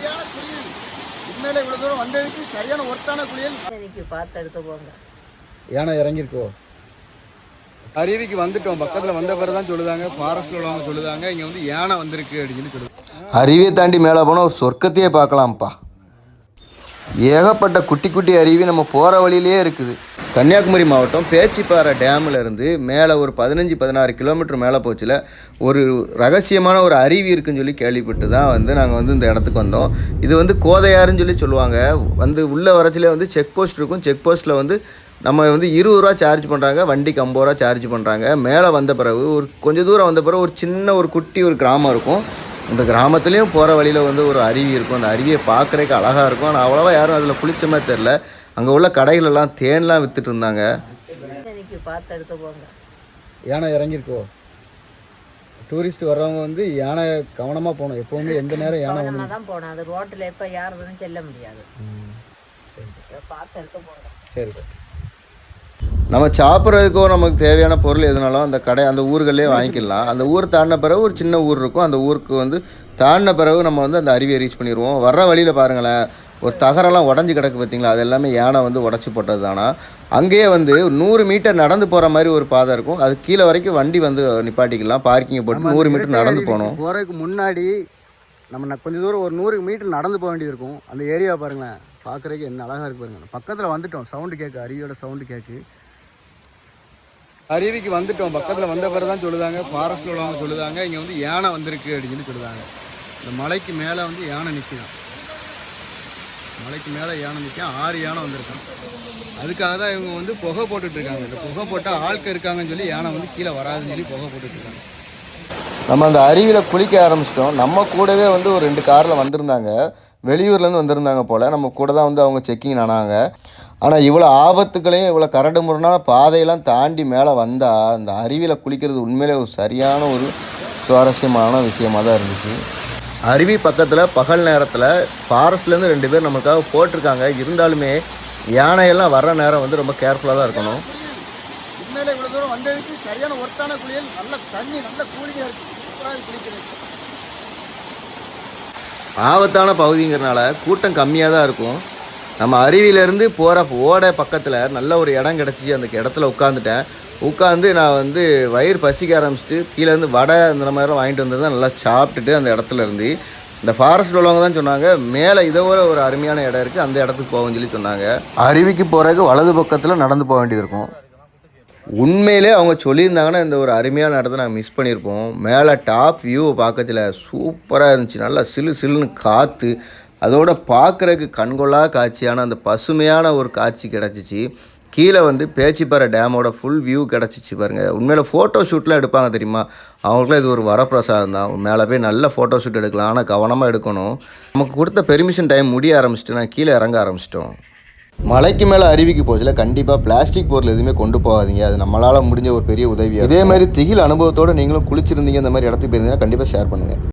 சரியான குளியல். உண்மையில இவ்வளவு தூரம் வந்ததுக்கு சரியான ஒர்த்தான குளியல். இன்னைக்கு பார்த்து எடுத்து போங்க. யானை இறங்கியிருக்கோ? அருவிக்கு வந்துட்டோம். பக்கத்தில் வந்த பிறகு தான் சொல்லுதாங்க. ஃபாரஸ்ட்டில் உள்ளவங்க சொல்லுதாங்க. இங்கே வந்து யானை வந்திருக்கு அப்படின்னு சொல்லி சொல்லுது. அருவியை தாண்டி மேலே போனால் ஒரு சொர்க்கத்தையே பார்க்கலாம்ப்பா. ஏகப்பட்ட குட்டி குட்டி அருவி நம்ம போகிற வழியிலே இருக்குது. கன்னியாகுமரி மாவட்டம் பேச்சிப்பாறை டேமில் இருந்து மேலே ஒரு பதினஞ்சு பதினாறு கிலோமீட்டர் மேலே போச்சுல ஒரு ரகசியமான ஒரு அருவி இருக்குன்னு சொல்லி கேள்விப்பட்டு தான் வந்து நாங்கள் வந்து இந்த இடத்துக்கு வந்தோம். இது வந்து கோதையாருன்னு சொல்லி சொல்லுவாங்க. வந்து உள்ளே வரச்சிலே வந்து செக் போஸ்ட் இருக்கும். செக் போஸ்ட்டில் வந்து நம்ம வந்து இருபது ரூபா சார்ஜ் பண்ணுறாங்க வண்டிக்கு ஐம்பது ரூபா சார்ஜ் பண்ணுறாங்க மேலே வந்த பிறகு ஒரு கொஞ்சம் தூரம் வந்த பிறகு ஒரு சின்ன ஒரு குட்டி ஒரு கிராமம் இருக்கும். இந்த கிராமத்துலேயும் போகிற வழியில் வந்து ஒரு அருவி இருக்கும். அந்த அருவியை பார்க்குறதுக்கு அழகாக இருக்கும். ஆனால் அவ்வளோவா யாரும் அதில் குளிச்ச மாதிரி தெரில அங்கே உள்ள கடைகளெல்லாம் தேன்லாம் வித்துட்டு இருந்தாங்க. இன்னைக்கு பார்த்து எடுத்து போங்க. யானை இறங்கியிருக்கோ? டூரிஸ்ட் வர்றவங்க வந்து யானை கவனமாக போகணும். எப்போவுமே எந்த நேரம் யானை தான் போனோம் அது ரோட்டில் எப்போ யாருதுன்னு செல்ல முடியாது. பார்த்து எடுத்து போங்க. சரி. நம்ம சாப்பிட்றதுக்கோ நமக்கு தேவையான பொருள் எதுனாலும் அந்த கடை அந்த ஊர்களே வாங்கிக்கலாம். அந்த ஊர் தாண்டின பிறகு ஒரு சின்ன ஊர் இருக்கும். அந்த ஊருக்கு வந்து தாண்டின பிறகு நம்ம வந்து அந்த அருவியை ரீச் பண்ணிடுவோம். வர்ற வழியில் பாருங்களேன் ஒரு தகரெல்லாம் உடஞ்சி கிடக்கு பார்த்தீங்களா? அது எல்லாமே யானை வந்து உடச்சி போட்டது தானா? அங்கேயே வந்து நூறு மீட்டர் நடந்து போகிற மாதிரி ஒரு பாதை இருக்கும். அது கீழே வரைக்கும் வண்டி வந்து நிப்பாட்டிக்கலாம். பார்க்கிங் போட்டு நூறு மீட்டர் நடந்து போகணும். போகிறதுக்கு முன்னாடி நம்ம கொஞ்சம் தூரம் ஒரு நூறு மீட்டர் நடந்து போக வேண்டியது இருக்கும். அந்த ஏரியா பாருங்களேன் பார்க்குறதுக்கு என்ன அழகாக இருக்கு பாருங்க. பக்கத்தில் வந்துட்டோம். Sound கேட்கு அருவியோட sound கேட்கு. அருவிக்கு வந்துட்டோம். பக்கத்தில் வந்த பிறகு தான் சொல்லுதாங்க ஃபாரஸ்ட்டில் உள்ளவங்க சொல்லுதாங்க. இங்கே வந்து யானை வந்திருக்கு அப்படின்னு சொல்லுதாங்க. இந்த மலைக்கு மேலே வந்து யானை நிற்கிதான் மலைக்கு மேலே யானை நிற்கும் ஆறு யானை வந்திருக்கான். அதுக்காக தான் இவங்க வந்து புகை போட்டுட்டு இருக்காங்க. இந்த புகை போட்டால் ஆட்கள் இருக்காங்கன்னு சொல்லி யானை வந்து கீழே வராதுன்னு சொல்லி புகை போட்டுட்டு இருக்காங்க. நம்ம அந்த அருவியில் குளிக்க ஆரம்பிச்சிட்டோம். நம்ம கூடவே வந்து ஒரு ரெண்டு காரில் வந்திருந்தாங்க. வெளியூர்லேருந்து வந்திருந்தாங்க போல். நம்ம கூட தான் வந்து அவங்க செக்கிங் ஆனாங்க. ஆனால் இவ்வளோ ஆபத்துகளையும் இவ்வளோ கரடு முரடான பாதையெல்லாம் தாண்டி மேலே வந்தால் அந்த அருவியில் குளிக்கிறது உண்மையிலே ஒரு சரியான ஒரு சுவாரஸ்யமான விஷயமாக தான் இருந்துச்சு. அருவி பக்கத்தில் பகல் நேரத்தில் ஃபாரஸ்ட்லேருந்து ரெண்டு பேர் நமக்காக போட்டிருக்காங்க. இருந்தாலுமே யானையெல்லாம் வர்ற நேரம் வந்து ரொம்ப கேர்ஃபுல்லாக தான் இருக்கணும். உண்மையில இவ்வளவு தூரம் வந்ததுக்கு சரியான ஒர்த்தான குளியல் நல்ல தண்ணி நல்ல கூலிங்கா இருக்கு. சூப்பரா இருக்கு குளிக்கிறது ஆபத்தான பகுதிங்கிறனால கூட்டம் கம்மியாக தான் இருக்கும். நம்ம அருவியிலேருந்து போகிற ஓடை பக்கத்தில் நல்ல ஒரு இடம் கிடச்சிச்சு அந்த இடத்துல உட்காந்துட்டேன் உட்காந்து நான் வந்து வயிறு பசிக்க ஆரம்பிச்சிட்டு கீழேருந்து வடை அந்த மாதிரிலாம் வாங்கிட்டு வந்து தான் நல்லா சாப்பிட்டுட்டு அந்த இடத்துல இருந்து இந்த ஃபாரஸ்ட் உள்ளவங்க தான் சொன்னாங்க மேலே இதை விட ஒரு அருமையான இடம் இருக்குது அந்த இடத்துக்கு போகணும்னு சொல்லி சொன்னாங்க. அருவிக்கு போகிறதுக்கு வலது பக்கத்தில் நடந்து போக வேண்டியது இருக்கும். உண்மையிலே அவங்க சொல்லியிருந்தாங்கன்னா இந்த ஒரு அருமையான இடத்த நாங்கள் மிஸ் பண்ணியிருப்போம். மேலே டாப் வியூவை பார்க்கறதுல சூப்பராக இருந்துச்சு. நல்லா சிலு சிலுன்னு காற்று அதோட பார்க்குறதுக்கு கண்கொள்ளா காட்சியான அந்த பசுமையான ஒரு காட்சி கிடச்சிச்சு. கீழே வந்து பேச்சிப்பாறை டேமோட ஃபுல் வியூ கிடச்சிச்சு பாருங்கள் உண்மையில் ஃபோட்டோ ஷூட்லாம் எடுப்பாங்க தெரியுமா? அவங்களுக்குலாம் இது ஒரு வரப்பிரசாதம் தான். மேலே போய் நல்ல ஃபோட்டோ ஷூட் எடுக்கலாம். ஆனால் கவனமாக எடுக்கணும். நமக்கு கொடுத்த பெர்மிஷன் டைம் முடிய ஆரம்பிச்சிட்டு நான் கீழே இறங்க ஆரம்பிச்சிட்டோம். மலைக்கு மேலே அருவிக்கு போச்சுல கண்டிப்பாக பிளாஸ்டிக் பொருள் எதுவுமே கொண்டு போகாதீங்க. அது நம்மளால் முடிஞ்ச ஒரு பெரிய உதவி இதே மாதிரி திகில் அனுபவத்தோடு நீங்களும் குளிச்சிருந்தீங்க இந்த மாதிரி இடத்துக்கு போயிருந்தீங்கன்னா கண்டிப்பாக ஷேர் பண்ணுங்கள்